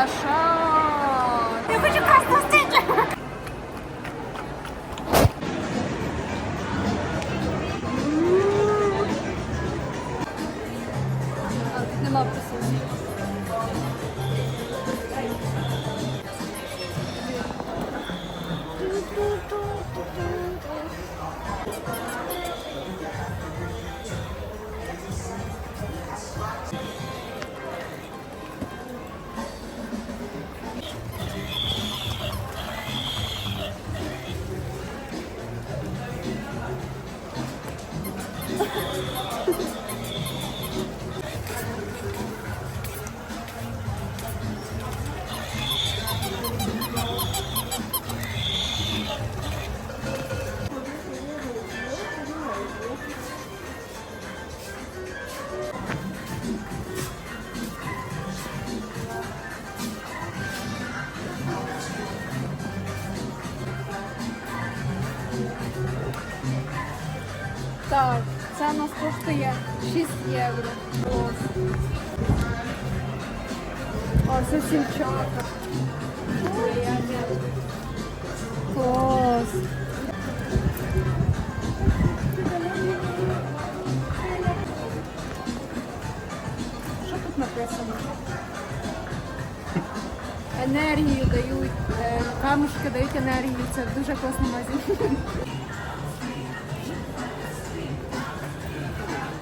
А що? Я хочу красну Так, це нас коштує 6 євро. Клас. О, це сімчата. Клас. Що тут написано? Енергію дають, е, камушки дають енергію. Це дуже класний магазин.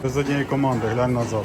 Ти однієї команди, глянь назад.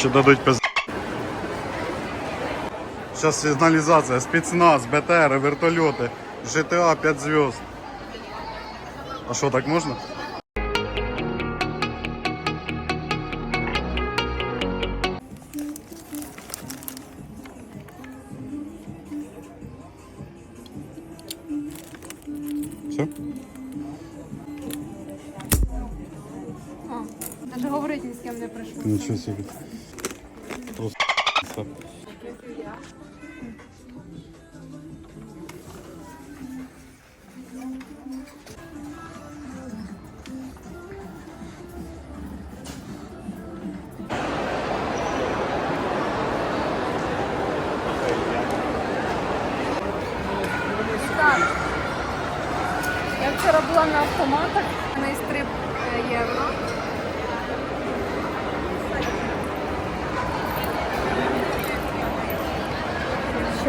чи. Дадуть пиз... Зараз сигналізація, спецназ, БТР, вертольоти, GTA 5 зв'язд. А що, так можна? Все? О, навіть говорити ні з ким не прийшло. Нічого собі. 그래요? 응.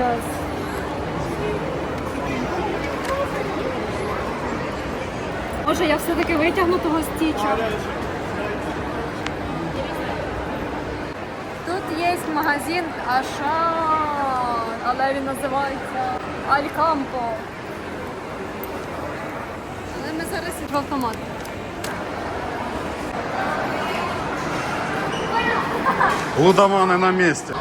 Сейчас. Може, я все-таки витягну того стіча. Тут є магазин Ашан, але він називається Алькампо. Але ми зараз в автомат. Лудомани на місці.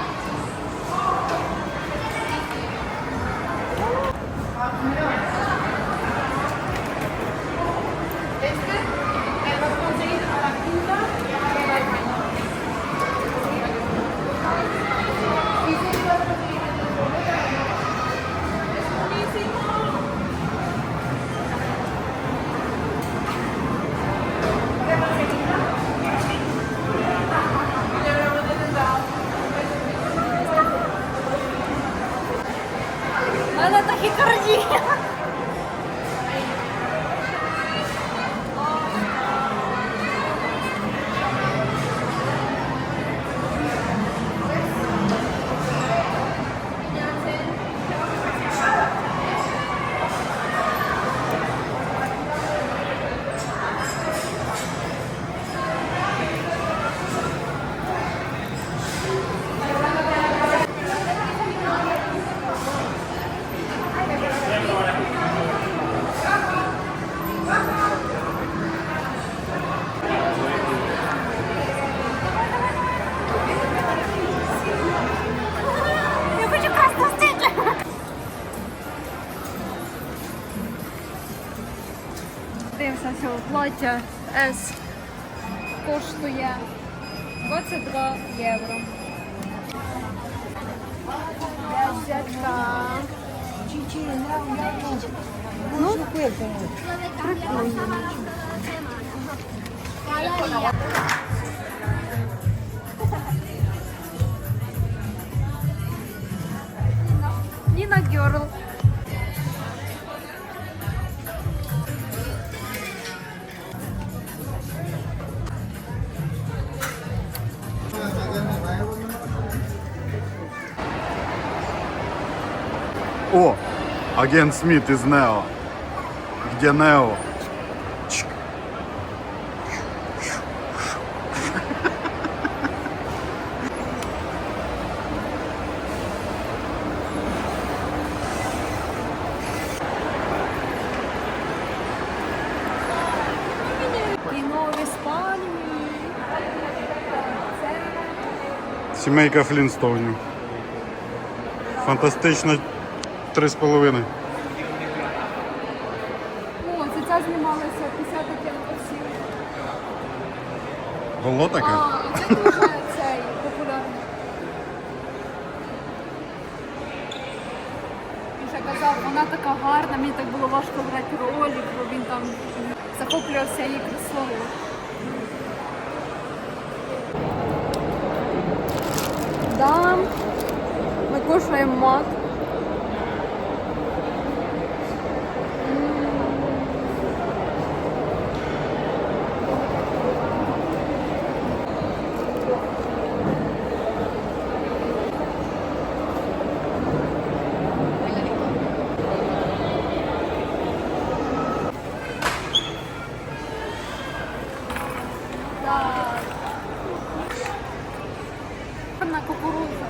Дивимося, що плаття S коштує 22 євро. Десятка. Ну, прикольно. Ніна Герл. агент Смит из Нео. Где Нео? Чик. Кіно в Іспанії. Це Сімейка Флінстоунів. Фантастично 3,5. О, це ця знімалася 50 оттінків Було таке? А, це дуже цей популярний. Він ще казав, вона така гарна, мені так було важко грати ролі, бо він там захоплювався її красою. Да, ми кушаємо мак. Да. На кукурудзу.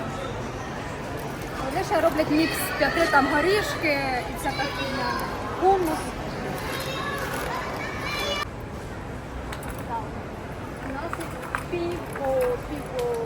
Вони ще роблять мікс п'яти там горішки і всяка фігня. Хумус. Так. У нас є піво, піво.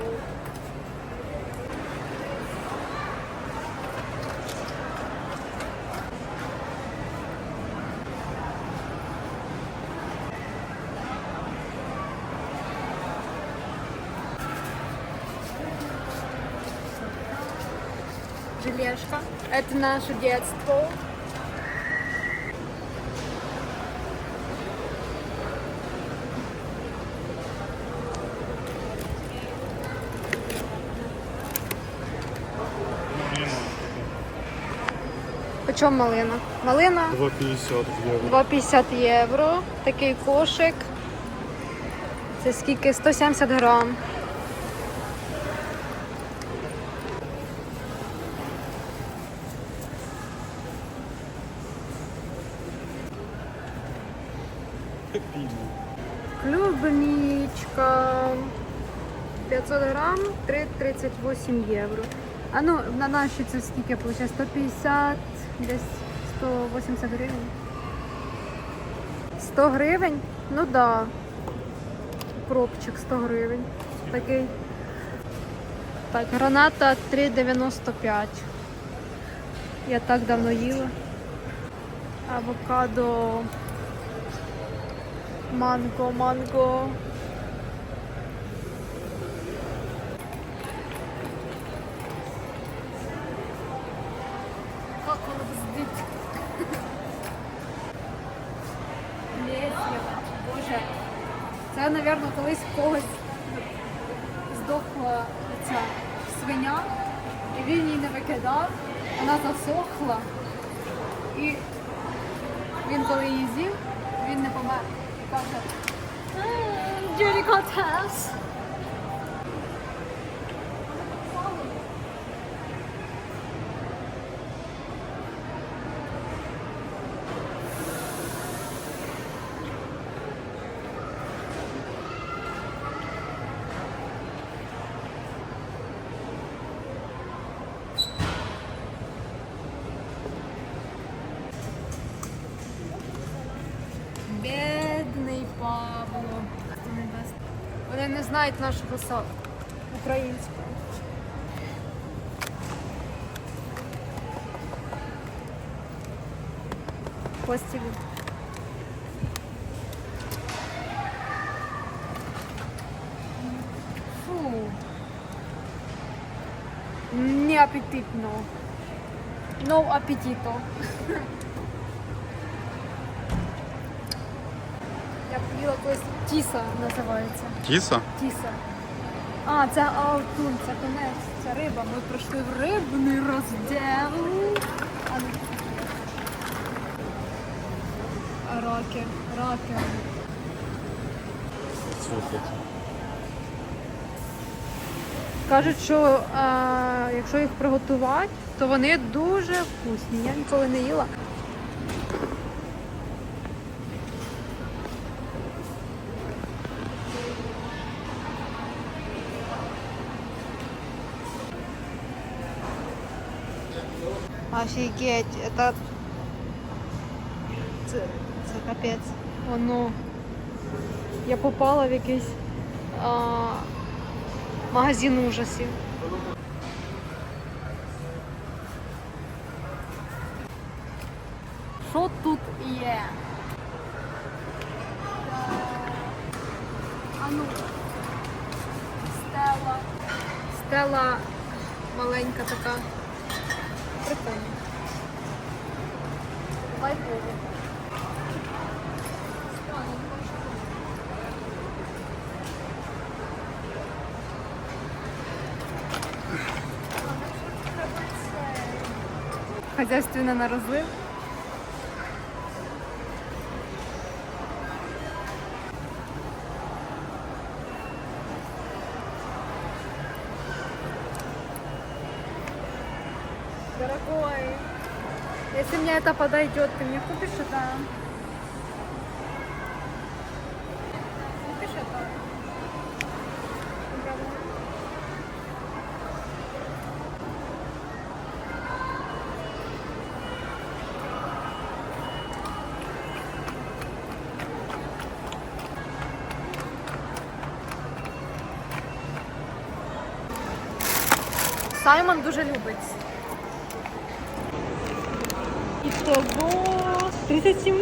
Желешка. Это наше детство. Почому малина? Малина 2,50 євро. 2,50 євро. Такий кошик. Це скільки? 170 грам. Клубничка. 500 грам, 3,38 євро. А ну, на наші це скільки виходить? 150, десь 180 гривень. 100 гривень? Ну да. Кропчик 100 гривень. Такий. Так, граната 3,95. Я так давно їла. Авокадо. Манго, манго. Как бздить. Лесєва. Боже. Це, мабуть, колись в когось здохла ця свиня, і він її не викидав, вона засохла. І він коли її з'їв, він не помер. І каже, Вони не знають нашого сала українського. Постілі. Фу. Не апетитно. No апетито. Я поїла колись тіса називається. Тіса? Тіса. А, це аутун, це конець, це риба. Ми пройшли в рибний розділ. А, ну. А раки, раки. Слухайте. Кажуть, що а, якщо їх приготувати, то вони дуже вкусні. Я ніколи не їла. Офігеть, это... Це, це капець. Воно. Я попала в якийсь а, магазин ужасів. Що тут є? А ну. Стела. Стела маленька така. Прикольно. Лайково. Хозяйственно на розлив. Это подойдет, ты мне купишь это? Купишь это? Саймон дуже любить. Ітого 37